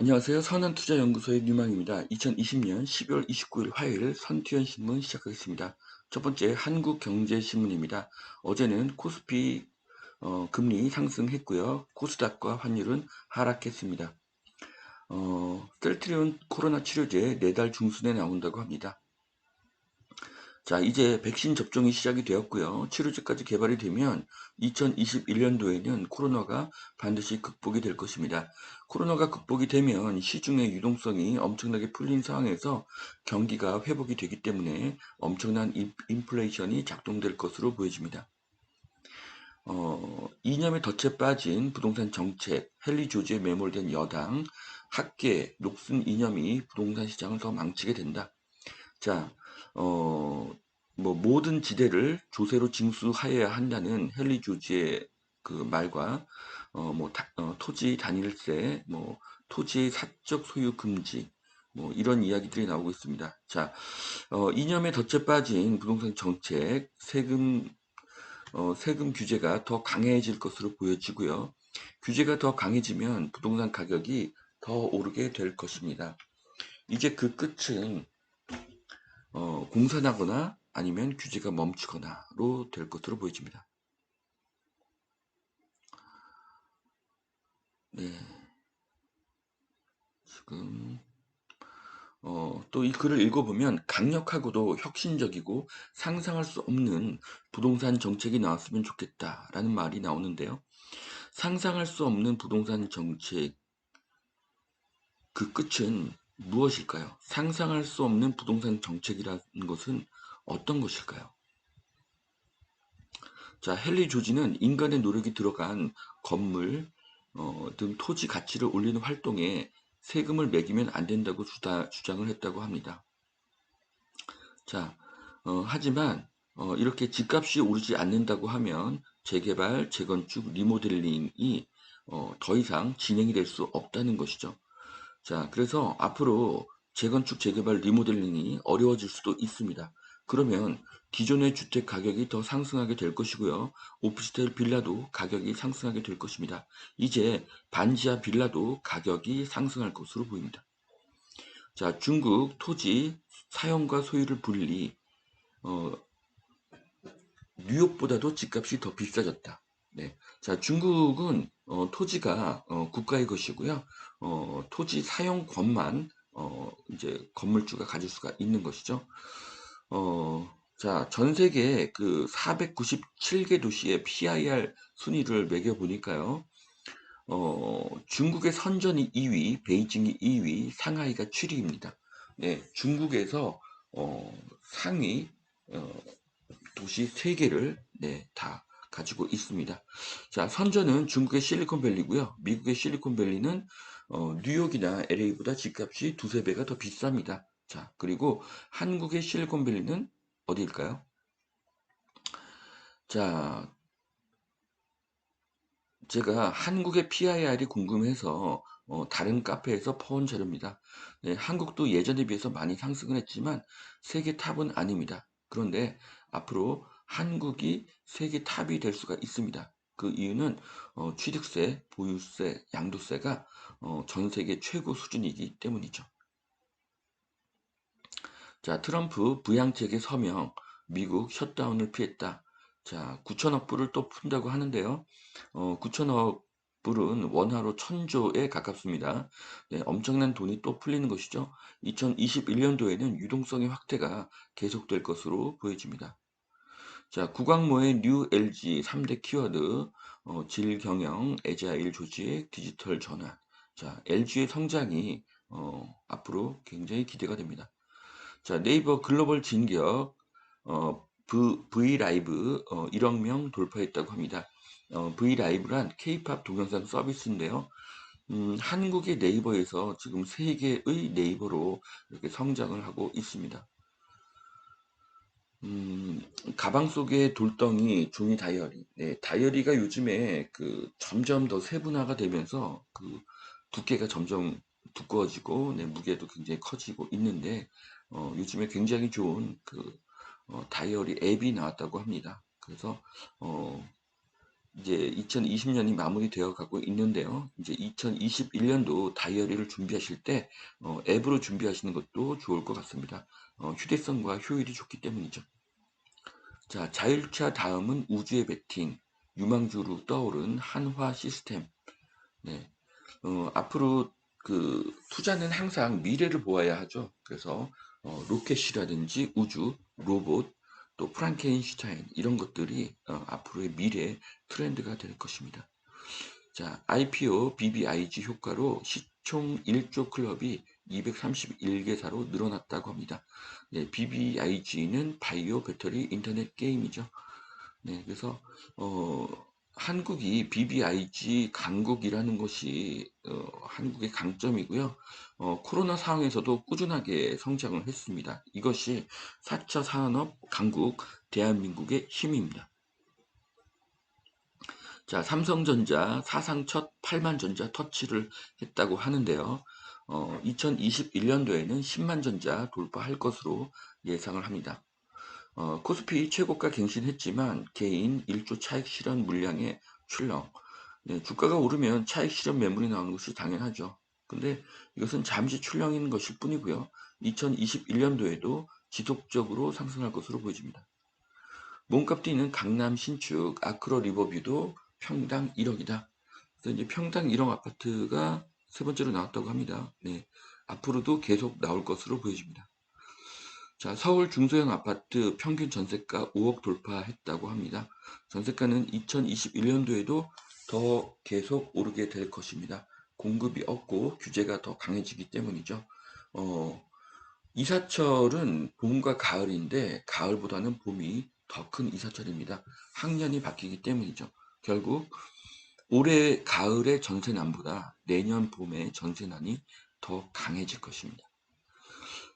안녕하세요. 선한투자연구소의 뉴망입니다. 2020년 12월 29일 화요일 선투연 신문 시작하겠습니다. 첫 번째 한국경제신문입니다. 어제는 코스피 어, 금리 상승했고요. 코스닥과 환율은 하락했습니다. 어, 셀트리온 코로나 치료제 4달 중순에 나온다고 합니다. 자, 이제 백신 접종이 시작이 되었고요. 치료제까지 개발이 되면 2021년도에는 코로나가 반드시 극복이 될 것입니다. 코로나가 극복이 되면 시중의 유동성이 엄청나게 풀린 상황에서 경기가 회복이 되기 때문에 엄청난 인플레이션이 작동될 것으로 보여집니다. 어, 이념에 덫에 빠진 부동산 정책, 헨리 조지에 매몰된 여당, 학계, 녹슨 이념이 부동산 시장을 더 망치게 된다. 자, 어, 뭐 모든 지대를 조세로 징수하여야 한다는 헨리 조지의 그 말과 어, 뭐 다, 어, 토지 단일세, 뭐 토지 사적 소유 금지, 뭐 이런 이야기들이 나오고 있습니다. 자, 어, 이념에 덫에 빠진 부동산 정책, 세금 어, 세금 규제가 더 강해질 것으로 보여지고요. 규제가 더 강해지면 부동산 가격이 더 오르게 될 것입니다. 이제 그 끝은 어, 공산하거나 아니면 규제가 멈추거나로 될 것으로 보여집니다. 네. 지금 어, 또 이 글을 읽어보면 강력하고도 혁신적이고 상상할 수 없는 부동산 정책이 나왔으면 좋겠다라는 말이 나오는데요. 상상할 수 없는 부동산 정책 그 끝은 무엇일까요? 상상할 수 없는 부동산 정책이라는 것은 어떤 것일까요? 자, 헨리 조지는 인간의 노력이 들어간 건물 어, 등 토지 가치를 올리는 활동에 세금을 매기면 안 된다고 주다, 주장을 했다고 합니다. 자, 어, 하지만 어, 이렇게 집값이 오르지 않는다고 하면 재개발, 재건축, 리모델링이 어, 더 이상 진행이 될 수 없다는 것이죠. 자, 그래서 앞으로 재건축, 재개발, 리모델링이 어려워질 수도 있습니다. 그러면 기존의 주택 가격이 더 상승하게 될 것이고요. 오피스텔 빌라도 가격이 상승하게 될 것입니다. 이제 반지하 빌라도 가격이 상승할 것으로 보입니다. 자, 중국 토지 사용과 소유를 분리, 어, 뉴욕보다도 집값이 더 비싸졌다. 네. 자, 중국은 어, 토지가 어, 국가의 것이고요. 어, 토지 사용권만 어, 이제 건물주가 가질 수가 있는 것이죠. 어, 자, 전 세계 그 497개 도시의 PIR 순위를 매겨 보니까요. 어, 중국의 선전이 2위, 베이징이 2위, 상하이가 7위입니다. 네, 중국에서 어, 상위 어, 도시 3개를 네, 다 가지고 있습니다. 자, 선전은 중국의 실리콘밸리고요. 미국의 실리콘밸리는 어, 뉴욕이나 LA보다 집값이 두세 배가 더 비쌉니다. 자, 그리고 한국의 실리콘밸리는 어디일까요? 자, 제가 한국의 PIR이 궁금해서 어, 다른 카페에서 퍼온 자료입니다. 네, 한국도 예전에 비해서 많이 상승을 했지만 세계 탑은 아닙니다. 그런데 앞으로 한국이 세계 탑이 될 수가 있습니다. 그 이유는 어, 취득세, 보유세, 양도세가 어, 전 세계 최고 수준이기 때문이죠. 자, 트럼프 부양책에 서명, 미국 셧다운을 피했다. 자, 9천억 불을 또 푼다고 하는데요. 어, 9천억 불은 원화로 천조에 가깝습니다. 네, 엄청난 돈이 또 풀리는 것이죠. 2021년도에는 유동성의 확대가 계속될 것으로 보여집니다. 자, 구광모의 뉴 LG 3대 키워드, 어, 질 경영, 에자일 조직, 디지털 전환. 자, LG의 성장이 어, 앞으로 굉장히 기대가 됩니다. 자, 네이버 글로벌 진격, 어, V, 라이브 어, 1억 명 돌파했다고 합니다. 어, V 라이브란 K-팝 동영상 서비스인데요. 음, 한국의 네이버에서 지금 세계의 네이버로 이렇게 성장을 하고 있습니다. 음, 가방 속에 돌덩이 종이 다이어리. 네, 다이어리가 요즘에 그 점점 더 세분화가 되면서 그 두께가 점점 두꺼워지고 네, 무게도 굉장히 커지고 있는데 어, 요즘에 굉장히 좋은 그 어, 다이어리 앱이 나왔다고 합니다. 그래서 어, 이제 2020년이 마무리되어 가고 있는데요. 이제 2021년도 다이어리를 준비하실 때 어, 앱으로 준비하시는 것도 좋을 것 같습니다. 어, 휴대성과 효율이 좋기 때문이죠. 자, 자율차 다음은 우주의 배팅, 유망주로 떠오른 한화 시스템. 네, 어, 앞으로 그 투자는 항상 미래를 보아야 하죠. 그래서 어, 로켓이라든지 우주, 로봇, 또 프랑켄슈타인 이런 것들이 어, 앞으로의 미래 트렌드가 될 것입니다. 자, IPO BBIG 효과로 시총 1조 클럽이 231개사로 늘어났다고 합니다. 네, BBIG는 바이오 배터리 인터넷 게임이죠. 네, 그래서 어, 한국이 BBIG 강국이라는 것이 어, 한국의 강점이고요. 어, 코로나 상황에서도 꾸준하게 성장을 했습니다. 이것이 4차 산업 강국 대한민국의 힘입니다. 자, 삼성전자 사상 첫 8만 전자 터치를 했다고 하는데요. 어, 2021년도에는 10만 전자 돌파할 것으로 예상을 합니다. 어, 코스피 최고가 갱신했지만 개인 1조 차익 실현 물량의 출렁. 네, 주가가 오르면 차익 실현 매물이 나오는 것이 당연하죠. 근데 이것은 잠시 출렁인 것일 뿐이고요. 2021년도에도 지속적으로 상승할 것으로 보여집니다. 몸값 뛰는 강남 신축 아크로 리버뷰도 평당 1억이다. 그래서 이제 평당 1억 아파트가 세 번째로 나왔다고 합니다. 네, 앞으로도 계속 나올 것으로 보여집니다. 자, 서울 중소형 아파트 평균 전세가 5억 돌파했다고 합니다. 전세가는 2021년도에도 더 계속 오르게 될 것입니다. 공급이 없고 규제가 더 강해지기 때문이죠. 어, 이사철은 봄과 가을인데 가을보다는 봄이 더 큰 이사철입니다. 학년이 바뀌기 때문이죠. 결국 올해 가을의 전세난보다 내년 봄의 전세난이 더 강해질 것입니다.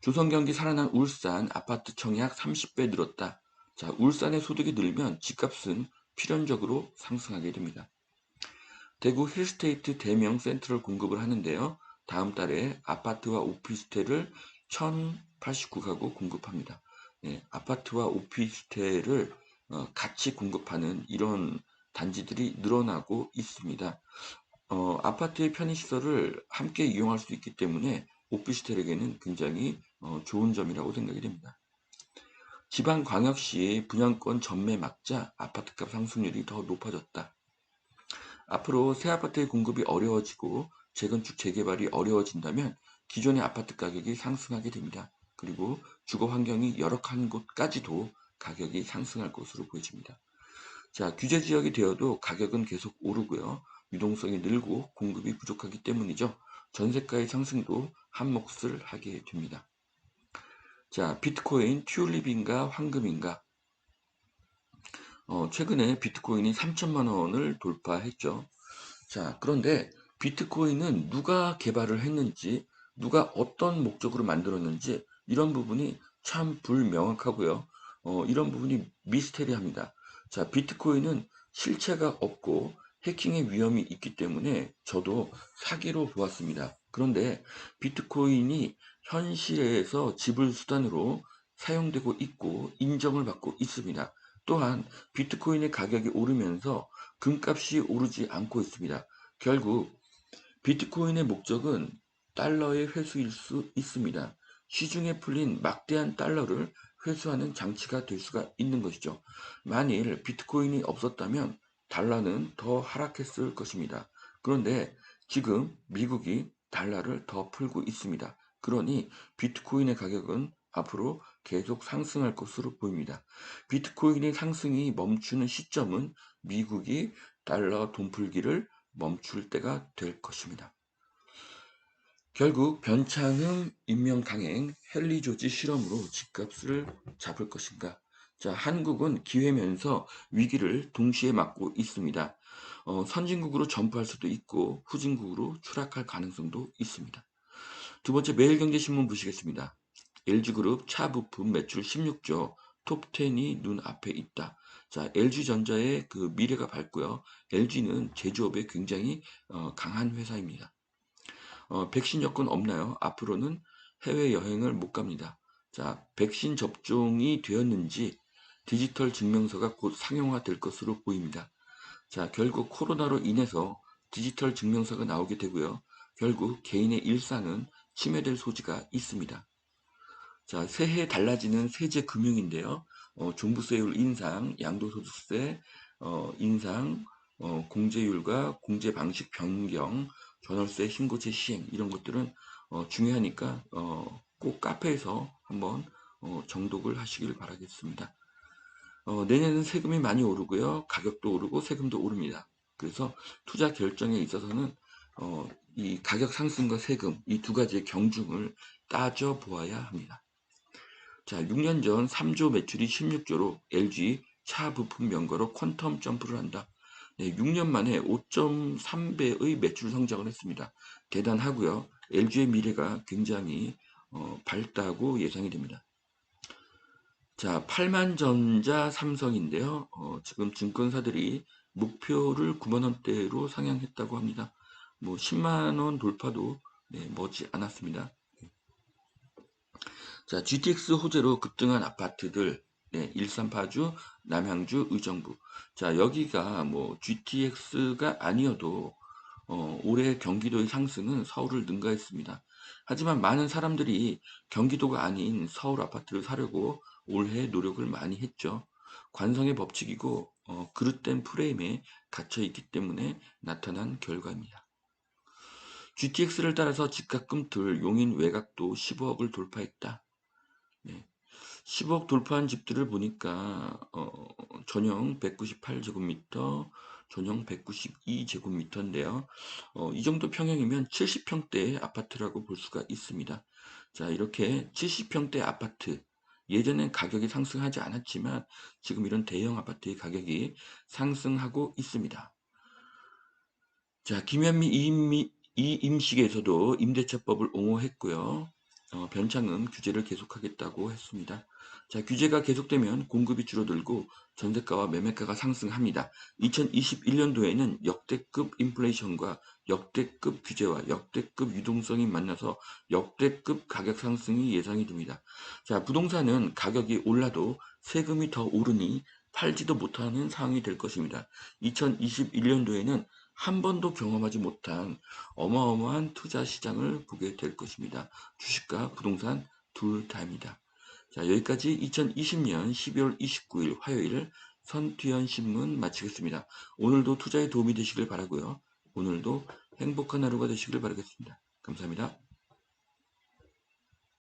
조선 경기 살아난 울산 아파트 청약 30배 늘었다. 자, 울산의 소득이 늘면 집값은 필연적으로 상승하게 됩니다. 대구 힐스테이트 대명 센트럴 공급을 하는데요. 다음 달에 아파트와 오피스텔을 1089가구 공급합니다. 네, 아파트와 오피스텔을 어, 같이 공급하는 이런 단지들이 늘어나고 있습니다. 어, 아파트의 편의시설을 함께 이용할 수 있기 때문에 오피스텔에게는 굉장히 어, 좋은 점이라고 생각이 됩니다. 지방광역시 분양권 전매 막자 아파트값 상승률이 더 높아졌다. 앞으로 새 아파트의 공급이 어려워지고 재건축 재개발이 어려워진다면 기존의 아파트 가격이 상승하게 됩니다. 그리고 주거 환경이 열악한 곳까지도 가격이 상승할 것으로 보여집니다. 자, 규제 지역이 되어도 가격은 계속 오르고요. 유동성이 늘고 공급이 부족하기 때문이죠. 전세가의 상승도 한 몫을 하게 됩니다. 자, 비트코인 튤립인가 황금인가? 어, 최근에 비트코인이 3천만 원을 돌파했죠. 자, 그런데 비트코인은 누가 개발을 했는지, 누가 어떤 목적으로 만들었는지 이런 부분이 참 불명확하고요. 어, 이런 부분이 미스테리합니다. 자, 비트코인은 실체가 없고 해킹의 위험이 있기 때문에 저도 사기로 보았습니다. 그런데 비트코인이 현실에서 지불 수단으로 사용되고 있고 인정을 받고 있습니다. 또한 비트코인의 가격이 오르면서 금값이 오르지 않고 있습니다. 결국 비트코인의 목적은 달러의 회수일 수 있습니다. 시중에 풀린 막대한 달러를 회수하는 장치가 될 수가 있는 것이죠. 만일 비트코인이 없었다면 달러는 더 하락했을 것입니다. 그런데 지금 미국이 달러를 더 풀고 있습니다. 그러니 비트코인의 가격은 앞으로 계속 상승할 것으로 보입니다. 비트코인의 상승이 멈추는 시점은 미국이 달러 돈풀기를 멈출 때가 될 것입니다. 결국 변창흠 임명 강행 헨리 조지 실험으로 집값을 잡을 것인가? 자, 한국은 기회면서 위기를 동시에 맞고 있습니다. 어, 선진국으로 점프할 수도 있고 후진국으로 추락할 가능성도 있습니다. 두 번째 매일경제신문 보시겠습니다. LG그룹 차 부품 매출 16조 톱10이 눈앞에 있다. 자, LG전자의 그 미래가 밝고요. LG는 제조업에 굉장히 어, 강한 회사입니다. 어, 백신 여건 없나요? 앞으로는 해외여행을 못 갑니다. 자, 백신 접종이 되었는지 디지털 증명서가 곧 상용화 될 것으로 보입니다. 자, 결국 코로나로 인해서 디지털 증명서가 나오게 되고요. 결국 개인의 일상은 침해될 소지가 있습니다. 자, 새해 달라지는 세제 금융인데요. 어, 종부세율 인상, 양도소득세 어, 인상, 어, 공제율과 공제 방식 변경, 전월세 신고제 시행 이런 것들은 어, 중요하니까 어, 꼭 카페에서 한번 어, 정독을 하시길 바라겠습니다. 어, 내년은 세금이 많이 오르고요. 가격도 오르고 세금도 오릅니다. 그래서 투자 결정에 있어서는 어, 이 가격 상승과 세금 이 두 가지의 경중을 따져 보아야 합니다. 자, 6년 전 3조 매출이 16조로 LG 차 부품 명거로 퀀텀 점프를 한다. 네, 6년 만에 5.3배의 매출 성장을 했습니다. 대단하고요. LG의 미래가 굉장히 어, 밝다고 예상이 됩니다. 자, 8만전자 삼성인데요. 어, 지금 증권사들이 목표를 9만원대로 상향했다고 합니다. 뭐 10만원 돌파도 네, 머지 않았습니다. 자, GTX 호재로 급등한 아파트들, 네, 일산 파주, 남양주, 의정부. 자, 여기가 뭐 GTX가 아니어도 어, 올해 경기도의 상승은 서울을 능가했습니다. 하지만 많은 사람들이 경기도가 아닌 서울 아파트를 사려고 올해 노력을 많이 했죠. 관성의 법칙이고 어, 그릇된 프레임에 갇혀 있기 때문에 나타난 결과입니다. GTX를 따라서 집값금틀 용인 외곽도 15억을 돌파했다. 네. 10억 돌파한 집들을 보니까 어, 전용 198제곱미터, 전용 192제곱미터인데요. 어, 이 정도 평형이면 70평대 아파트라고 볼 수가 있습니다. 자 이렇게 70평대 아파트 예전엔 가격이 상승하지 않았지만 지금 이런 대형 아파트의 가격이 상승하고 있습니다. 자 김현미 이임식에서도 임대차법을 옹호했고요. 어, 변창은 규제를 계속하겠다고 했습니다. 자, 규제가 계속되면 공급이 줄어들고 전세가와 매매가가 상승합니다. 2021년도에는 역대급 인플레이션과 역대급 규제와 역대급 유동성이 만나서 역대급 가격 상승이 예상이 됩니다. 자, 부동산은 가격이 올라도 세금이 더 오르니 팔지도 못하는 상황이 될 것입니다. 2021년도에는 한 번도 경험하지 못한 어마어마한 투자 시장을 보게 될 것입니다. 주식과 부동산 둘 다입니다. 자, 여기까지 2020년 12월 29일 화요일 선투연 신문 마치겠습니다. 오늘도 투자에 도움이 되시길 바라고요. 오늘도 행복한 하루가 되시길 바라겠습니다. 감사합니다.